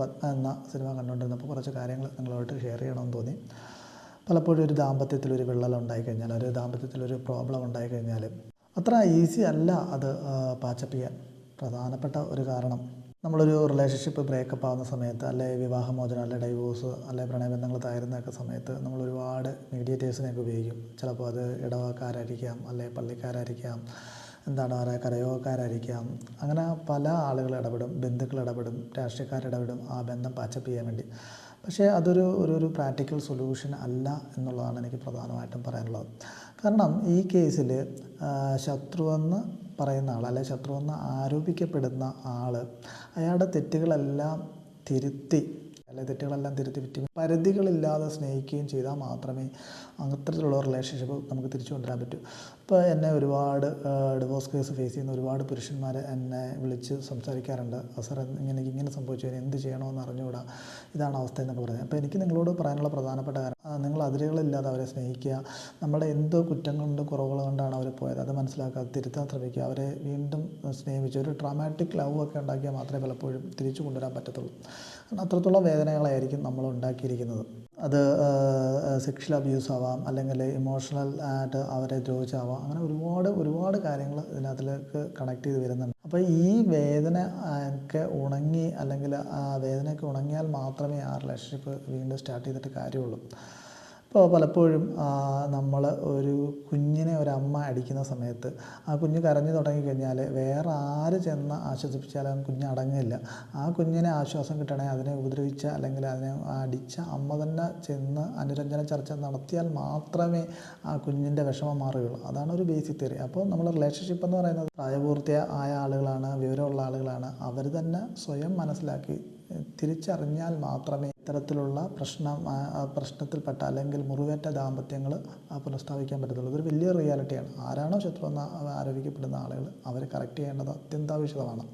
പത്മ എന്ന സിനിമ കണ്ടുകൊണ്ടിരുന്നപ്പോൾ കുറച്ച് കാര്യങ്ങൾ നിങ്ങളോട്ട് ഷെയർ ചെയ്യണമെന്ന് തോന്നി. പലപ്പോഴും ഒരു ദാമ്പത്യത്തിൽ ഒരു വിള്ളൽ ഉണ്ടായിക്കഴിഞ്ഞാൽ ഒരു ദാമ്പത്യത്തിൽ ഒരു പ്രോബ്ലം ഉണ്ടായിക്കഴിഞ്ഞാൽ അത്ര ഈസി അല്ല അത് പാച്ചപ്പ് ചെയ്യാൻ. പ്രധാനപ്പെട്ട ഒരു കാരണം നമ്മളൊരു റിലേഷൻഷിപ്പ് ബ്രേക്കപ്പ് ആവുന്ന സമയത്ത് അല്ലെ വിവാഹമോചനം അല്ലെ ഡൈവോഴ്സ് അല്ലെ പ്രണയബന്ധങ്ങൾ തകരുന്നൊക്കെ സമയത്ത് നമ്മൾ ഒരുപാട് മീഡിയേറ്റേഴ്സിനെയൊക്കെ ഉപയോഗിക്കും. ചിലപ്പോൾ അത് ഇടവക്കാരായിരിക്കാം അല്ലെ പള്ളിക്കാരായിരിക്കാം എന്താണ് പറയുക കരയോഗക്കാരായിരിക്കാം. അങ്ങനെ പല ആളുകൾ ഇടപെടും ബന്ധുക്കൾ ഇടപെടും രാഷ്ട്രീയക്കാർ ഇടപെടും ആ ബന്ധം പാച്ചപ്പ് ചെയ്യാൻ വേണ്ടി. പക്ഷേ അതൊരു ഒരു ഒരു പ്രാക്ടിക്കൽ സൊല്യൂഷൻ അല്ല എന്നുള്ളതാണ് എനിക്ക് പ്രധാനമായിട്ടും പറയാനുള്ളത്. കാരണം ഈ കേസിൽ ശത്രുവെന്ന് പറയുന്ന ആൾ അല്ലെ ശത്രുവെന്ന് ആരോപിക്കപ്പെടുന്ന ആൾ അയാളുടെ തെറ്റുകളെല്ലാം തിരുത്തി അല്ലെ തെറ്റുകളെല്ലാം തിരുത്തി പറ്റി പരിധികളില്ലാതെ സ്നേഹിക്കുകയും ചെയ്താൽ മാത്രമേ അത്തരത്തിലുള്ള റിലേഷൻഷിപ്പ് നമുക്ക് തിരിച്ചു കൊണ്ടുവരാൻ പറ്റൂ. ഇപ്പോൾ എന്നെ ഒരുപാട് ഡിവോഴ്സ് കേസ് ഫേസ് ചെയ്യുന്ന ഒരുപാട് പുരുഷന്മാർ എന്നെ വിളിച്ച് സംസാരിക്കാറുണ്ട്. സാർ ഇങ്ങനെ ഇങ്ങനെ സംഭവിച്ചു. എന്ത് ചെയ്യണമെന്ന് അറിഞ്ഞുകൂടാ? ഇതാണ് അവസ്ഥ എന്നൊക്കെ പറഞ്ഞത് അപ്പോൾ എനിക്ക് നിങ്ങളോട് പറയാനുള്ള പ്രധാനപ്പെട്ട കാര്യം നിങ്ങൾ അതിരുകളില്ലാതെ അവരെ സ്നേഹിക്കുക. നമ്മുടെ എന്തോ കുറ്റങ്ങളുണ്ട് കുറവുകൾ കൊണ്ടാണ് അവർ പോയത്. അത് മനസ്സിലാക്കുക തിരുത്താൻ ശ്രമിക്കുക. അവരെ വീണ്ടും സ്നേഹിച്ച് ഒരു ട്രോമാറ്റിക് ലവ് ഒക്കെ ഉണ്ടാക്കിയാൽ മാത്രമേ പലപ്പോഴും തിരിച്ചു കൊണ്ടുവരാൻ പറ്റത്തുള്ളൂ. കാരണം അത്രത്തോളം വേദനകളായിരിക്കും നമ്മൾ ഉണ്ടാക്കിയിരിക്കുന്നത്. അത് സെക്ഷൽ അബ്യൂസ് ആവാം അല്ലെങ്കിൽ ഇമോഷണൽ ആയിട്ട് അവരെ ദ്രോഹിച്ചാവാം അങ്ങനെ ഒരുപാട് ഒരുപാട് കാര്യങ്ങൾ ഇതിനകത്തിലേക്ക് കണക്ട് ചെയ്ത് വരുന്നുണ്ട്. അപ്പോൾ ഈ വേദന ഒക്കെ ഉണങ്ങി അല്ലെങ്കിൽ ആ വേദനയൊക്കെ ഉണങ്ങിയാൽ മാത്രമേ ആ റിലേഷൻഷിപ്പ് വീണ്ടും സ്റ്റാർട്ട് ചെയ്തിട്ട് കാര്യമുള്ളൂ. ഇപ്പോൾ പലപ്പോഴും നമ്മൾ ഒരു കുഞ്ഞിനെ ഒരു അമ്മ അടിക്കുന്ന സമയത്ത് ആ കുഞ്ഞ് കരഞ്ഞു തുടങ്ങിക്കഴിഞ്ഞാൽ വേറെ ആര് ചെന്ന് ആശ്വസിപ്പിച്ചാലും കുഞ്ഞ് അടങ്ങില്ല. ആ കുഞ്ഞിനെ ആശ്വാസം കിട്ടണേ അതിനെ ഉപദ്രവിച്ച അല്ലെങ്കിൽ അതിനെ അടിച്ച അമ്മ തന്നെ ചെന്ന് അനുരഞ്ജന ചർച്ച നടത്തിയാൽ മാത്രമേ ആ കുഞ്ഞിന്റെ വിഷമം മാറുകയുള്ളൂ. അതാണ് ഒരു ബേസിക് തിയറി അപ്പോൾ നമ്മൾ റിലേഷൻഷിപ്പ് എന്ന് പറയുന്നത് പ്രായപൂർത്തിയ ആയ ആളുകളാണ് വിവരമുള്ള ആളുകളാണ്. അവർ തന്നെ സ്വയം മനസ്സിലാക്കി തിരിച്ചറിഞ്ഞാൽ മാത്രമേ ഇത്തരത്തിലുള്ള പ്രശ്നം പ്രശ്നത്തിൽപ്പെട്ട അല്ലെങ്കിൽ മുറിവേറ്റ ദാമ്പത്യങ്ങൾ പുനഃസ്ഥാപിക്കാൻ പറ്റത്തുള്ളൂ. ഇതൊരു വലിയ റിയാലിറ്റിയാണ്. ആരാണോ ശത്രു എന്ന് ആരോപിക്കപ്പെടുന്ന ആളുകൾ അവരെ കറക്റ്റ് ചെയ്യേണ്ടത് അത്യന്താപേക്ഷിതമാണ്.